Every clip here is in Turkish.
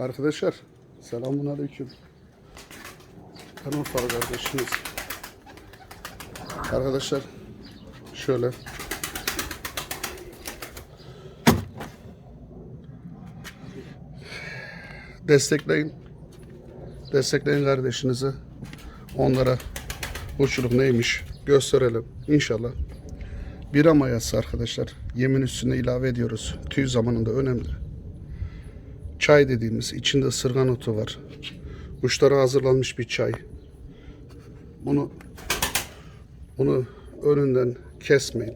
Arkadaşlar selamun aleyküm. Ben Urfalı kardeşiniz. Arkadaşlar şöyle destekleyin. Destekleyin kardeşinizi. Onlara uçluk neymiş gösterelim inşallah. Bir mayası arkadaşlar. Yemin üstüne ilave ediyoruz. Tüy zamanında önemli. Çay dediğimiz içinde ısırgan otu var. Kuşlara hazırlanmış bir çay. Bunu bunu önünden kesmeyin.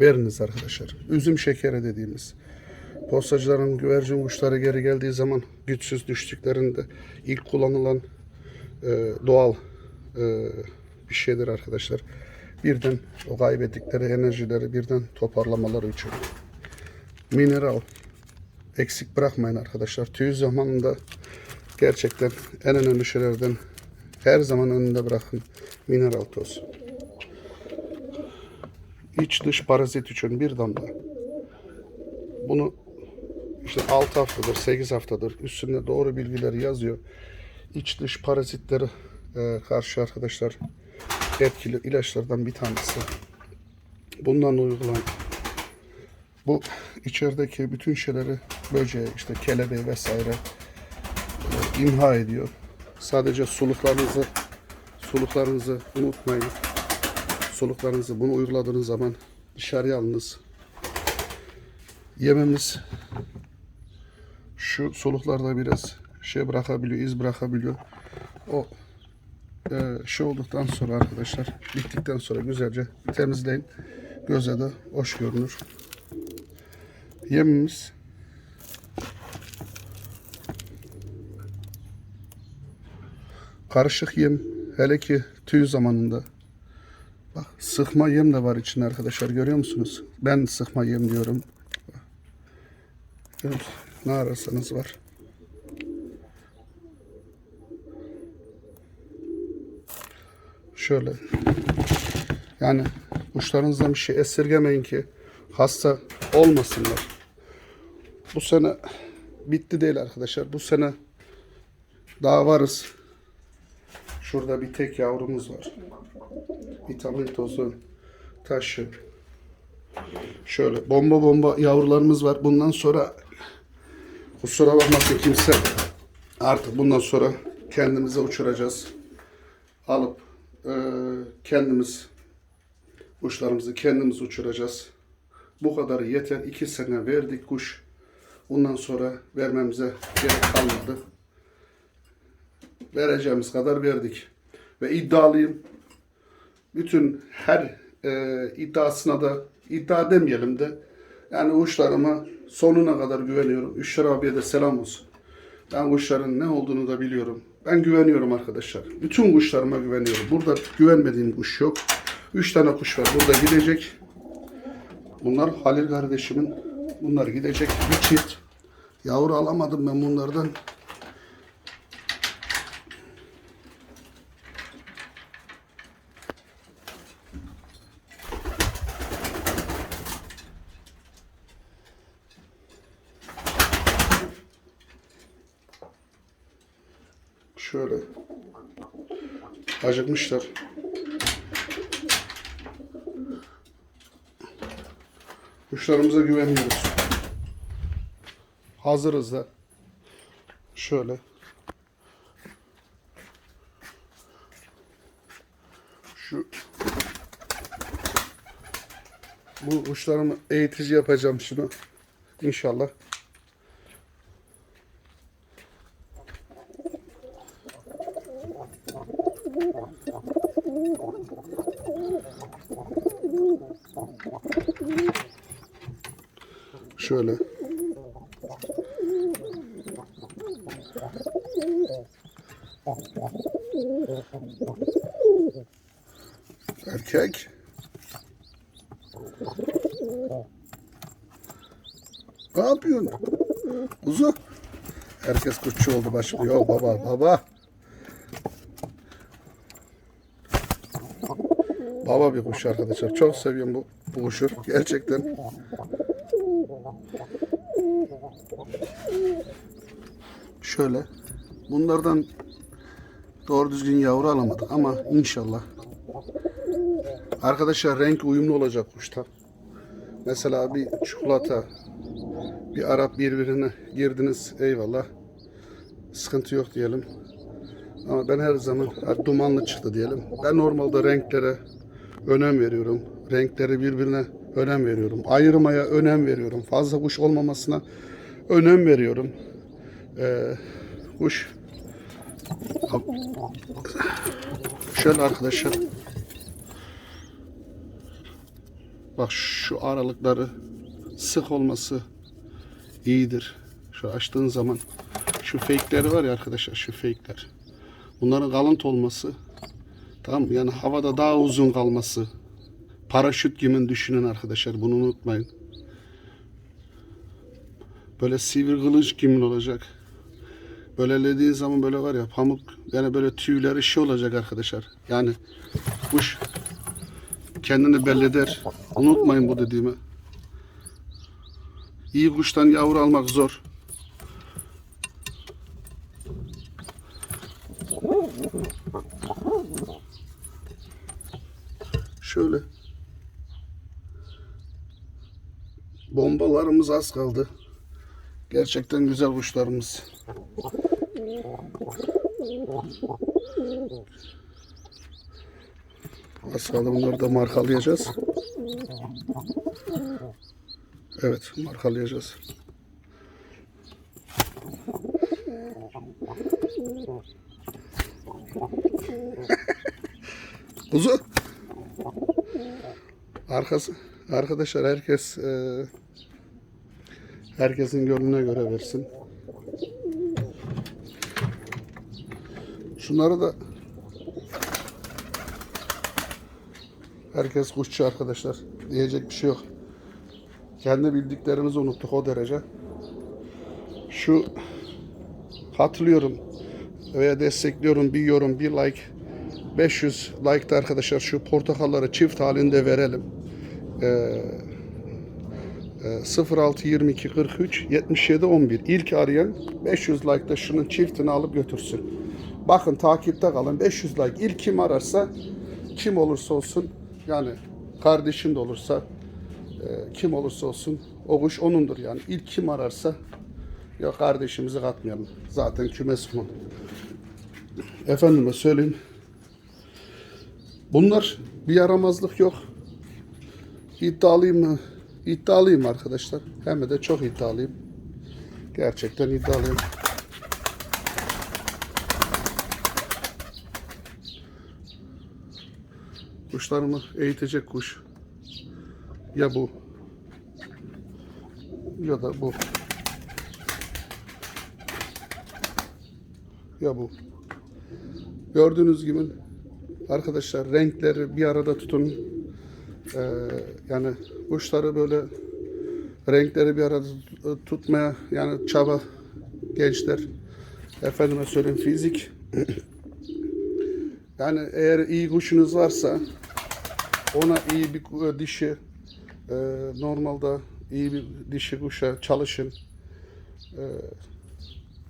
Veriniz arkadaşlar. Üzüm şekeri dediğimiz. Postacıların güvercin kuşları geri geldiği zaman güçsüz düştüklerinde ilk kullanılan e, doğal e, bir şeydir arkadaşlar. Birden o kaybettikleri enerjileri birden toparlamaları için. Mineral eksik bırakmayın arkadaşlar. Tüy zamanında gerçekten en önemli şeylerden her zaman önünde bırakın mineral toz. İç dış parazit için bir damla. Bunu işte 6 haftadır, 8 haftadır üstünde doğru bilgileri yazıyor. İç dış parazitleri e, karşı arkadaşlar etkili ilaçlardan bir tanesi. Bundan uygulan bu içerideki bütün şeyleri böceği, işte kelebeği vesaire e, imha ediyor. Sadece suluklarınızı suluklarınızı unutmayın. Suluklarınızı bunu uyguladığınız zaman dışarıya alınız. Yememiz şu soluklarda biraz şey bırakabiliyor, iz bırakabiliyor. O e, şey olduktan sonra arkadaşlar, bittikten sonra güzelce temizleyin. Göze de hoş görünür. Yemimiz karışık yem hele ki tüy zamanında bak sıkma yem de var içinde arkadaşlar görüyor musunuz? Ben sıkma yem diyorum. Ne ararsanız var. Şöyle. Yani kuşlarınızdan bir şey esirgemeyin ki hasta olmasınlar. Bu sene bitti değil arkadaşlar. Bu sene daha varız. Şurada bir tek yavrumuz var. Vitamin tozu, taşı, Şöyle bomba bomba yavrularımız var. Bundan sonra kusura bakmasın kimse artık bundan sonra kendimize uçuracağız. Alıp e, kendimiz kuşlarımızı kendimiz uçuracağız. Bu kadarı yeter. İki sene verdik kuş. Bundan sonra vermemize gerek kalmadı. Vereceğimiz kadar verdik. Ve iddialıyım. Bütün her e, iddiasına da iddia demeyelim de yani kuşlarıma sonuna kadar güveniyorum. Üşer abiye de selam olsun. Ben kuşların ne olduğunu da biliyorum. Ben güveniyorum arkadaşlar. Bütün kuşlarıma güveniyorum. Burada güvenmediğim kuş yok. Üç tane kuş var. Burada gidecek. Bunlar Halil kardeşimin. Bunlar gidecek. Bir çift. Yavru alamadım ben bunlardan. Şöyle. Acıkmışlar. Kuşlarımıza güveniyoruz. Hazırız da. Şöyle. Şu bu kuşlarımı eğitici yapacağım şunu. İnşallah. Şöyle. Erkek. Ne yapıyorsun? Kuzu. Herkes kuşçu oldu başlıyor. Baba baba. Baba bir kuş arkadaşlar. Çok seviyorum bu, bu kuşu. Gerçekten. Şöyle. Bunlardan doğru düzgün yavru alamadık ama inşallah. Arkadaşlar renk uyumlu olacak kuşta. Mesela bir çikolata, bir Arap birbirine girdiniz eyvallah. Sıkıntı yok diyelim. Ama ben her zaman dumanlı çıktı diyelim. Ben normalde renklere önem veriyorum. Renkleri birbirine önem veriyorum. Ayırmaya önem veriyorum. Fazla kuş olmamasına önem veriyorum. Ee, kuş şöyle arkadaşlar bak şu aralıkları sık olması iyidir. Şu açtığın zaman şu fake'leri var ya arkadaşlar şu fake'ler. Bunların kalıntı olması tamam yani havada daha uzun kalması paraşüt gibi düşünün arkadaşlar bunu unutmayın. Böyle sivri kılıç gibi olacak. Böyle ellediğin zaman böyle var ya pamuk yani böyle tüyleri şey olacak arkadaşlar. Yani kuş kendini belli eder. Unutmayın bu dediğimi. İyi kuştan yavru almak zor. Şöyle. Bombalarımız az kaldı. Gerçekten güzel kuşlarımız. Az bunları da markalayacağız. Evet markalayacağız. Kuzu. Arkası. Arkadaşlar herkes e, herkesin gönlüne göre versin. Şunları da herkes kuşçu arkadaşlar. Diyecek bir şey yok. Kendi bildiklerimizi unuttuk o derece. Şu hatırlıyorum veya destekliyorum bir yorum bir like 500 like'da arkadaşlar şu portakalları çift halinde verelim. Ee, e, 06 22 43 77 11 ilk arayan 500 like'da şunun çiftini alıp götürsün. Bakın takipte kalın 500 like ilk kim ararsa kim olursa olsun yani kardeşin de olursa e, kim olursa olsun o kuş onundur yani ilk kim ararsa ya kardeşimizi katmayalım. Zaten kümes onun. Efendime söyleyeyim. Bunlar bir yaramazlık yok. İddialıyım mı? İddialıyım arkadaşlar. Hem de çok iddialıyım. Gerçekten iddialıyım. Kuşlarımı eğitecek kuş. Ya bu. Ya da bu. Ya bu. Gördüğünüz gibi arkadaşlar renkleri bir arada tutun. Ee, yani kuşları böyle renkleri bir arada tut- tutmaya yani çaba gençler efendime söyleyeyim fizik yani eğer iyi kuşunuz varsa ona iyi bir dişi e, normalde iyi bir dişi kuşa çalışın. E,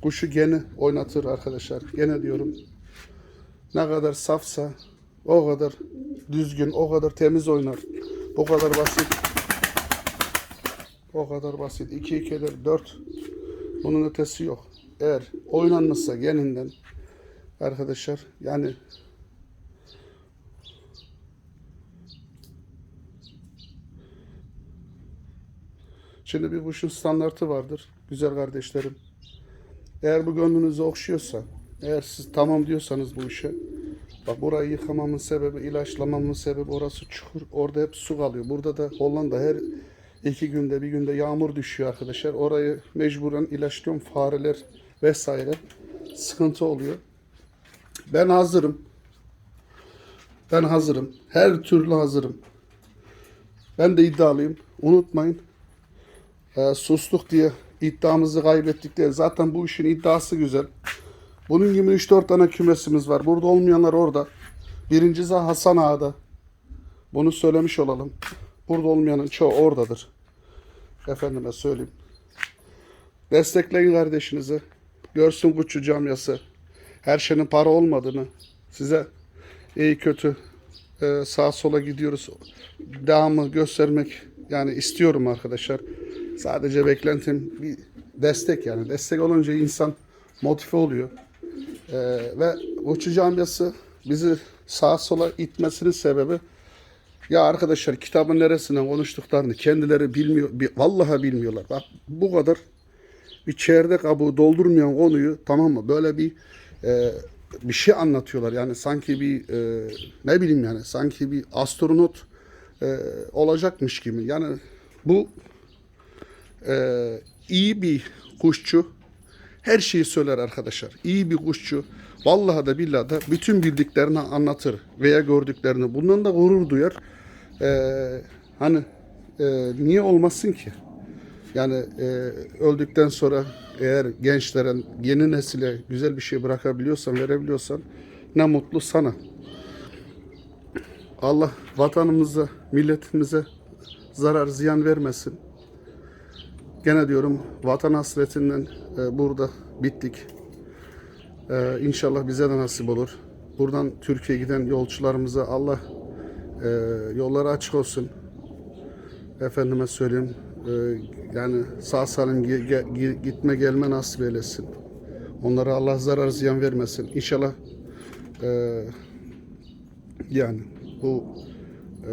kuşu gene oynatır arkadaşlar. Gene diyorum. Ne kadar safsa o kadar düzgün, o kadar temiz oynar. O kadar basit. O kadar basit. 2 2 eder 4. Bunun ötesi yok. Eğer oynanmışsa geninden arkadaşlar yani Şimdi bir kuşun standartı vardır. Güzel kardeşlerim. Eğer bu gönlünüzü okşuyorsa, eğer siz tamam diyorsanız bu işe, bak burayı yıkamamın sebebi, ilaçlamamın sebebi orası çukur. Orada hep su kalıyor. Burada da Hollanda her iki günde bir günde yağmur düşüyor arkadaşlar. Orayı mecburen ilaçlıyorum. Fareler vesaire sıkıntı oluyor. Ben hazırım. Ben hazırım. Her türlü hazırım. Ben de iddialıyım. Unutmayın. Ee, sustuk diye iddiamızı kaybettik diye. Zaten bu işin iddiası güzel. Bunun gibi 3-4 tane kümesimiz var. Burada olmayanlar orada. Birincisi Hasan Ağa'da. Bunu söylemiş olalım. Burada olmayanın çoğu oradadır. Efendime söyleyeyim. Destekleyin kardeşinizi. görsün Kuşçu camiası. Her şeyin para olmadığını size iyi kötü e, sağa sola gidiyoruz. Devamı göstermek yani istiyorum arkadaşlar. Sadece beklentim bir destek yani. Destek olunca insan motive oluyor. E, ve Kuşçu camiası bizi sağa sola itmesinin sebebi ya arkadaşlar kitabın neresinden konuştuklarını kendileri bilmiyor. bi- Vallahi bilmiyorlar. Bak bu kadar bir çeyrek kabuğu doldurmayan konuyu tamam mı? Böyle bir e, bir şey anlatıyorlar. Yani sanki bir e, ne bileyim yani sanki bir astronot e, olacakmış gibi. Yani bu e, iyi bir kuşçu her şeyi söyler arkadaşlar. İyi bir kuşçu vallahi da billahi da bütün bildiklerini anlatır veya gördüklerini. Bundan da gurur duyar. Ee, hani e, niye olmasın ki? Yani e, öldükten sonra eğer gençlere, yeni nesile güzel bir şey bırakabiliyorsan, verebiliyorsan ne mutlu sana. Allah vatanımıza, milletimize zarar, ziyan vermesin. Gene diyorum vatan hasretinden e, burada bittik. E, inşallah bize de nasip olur. Buradan Türkiye'ye giden yolcularımıza Allah e, yolları açık olsun. Efendime söyleyeyim. e, yani sağ salim ge- ge- gitme gelme nasip eylesin. Onlara Allah zarar ziyan vermesin. İnşallah e, yani bu e,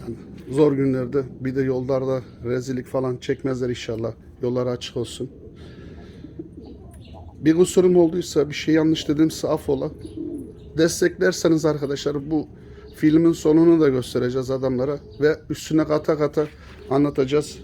yani zor günlerde bir de yollarda rezillik falan çekmezler inşallah. Yolları açık olsun. Bir kusurum olduysa, bir şey yanlış dedimse affola. Desteklerseniz arkadaşlar bu filmin sonunu da göstereceğiz adamlara ve üstüne kata kata anlatacağız.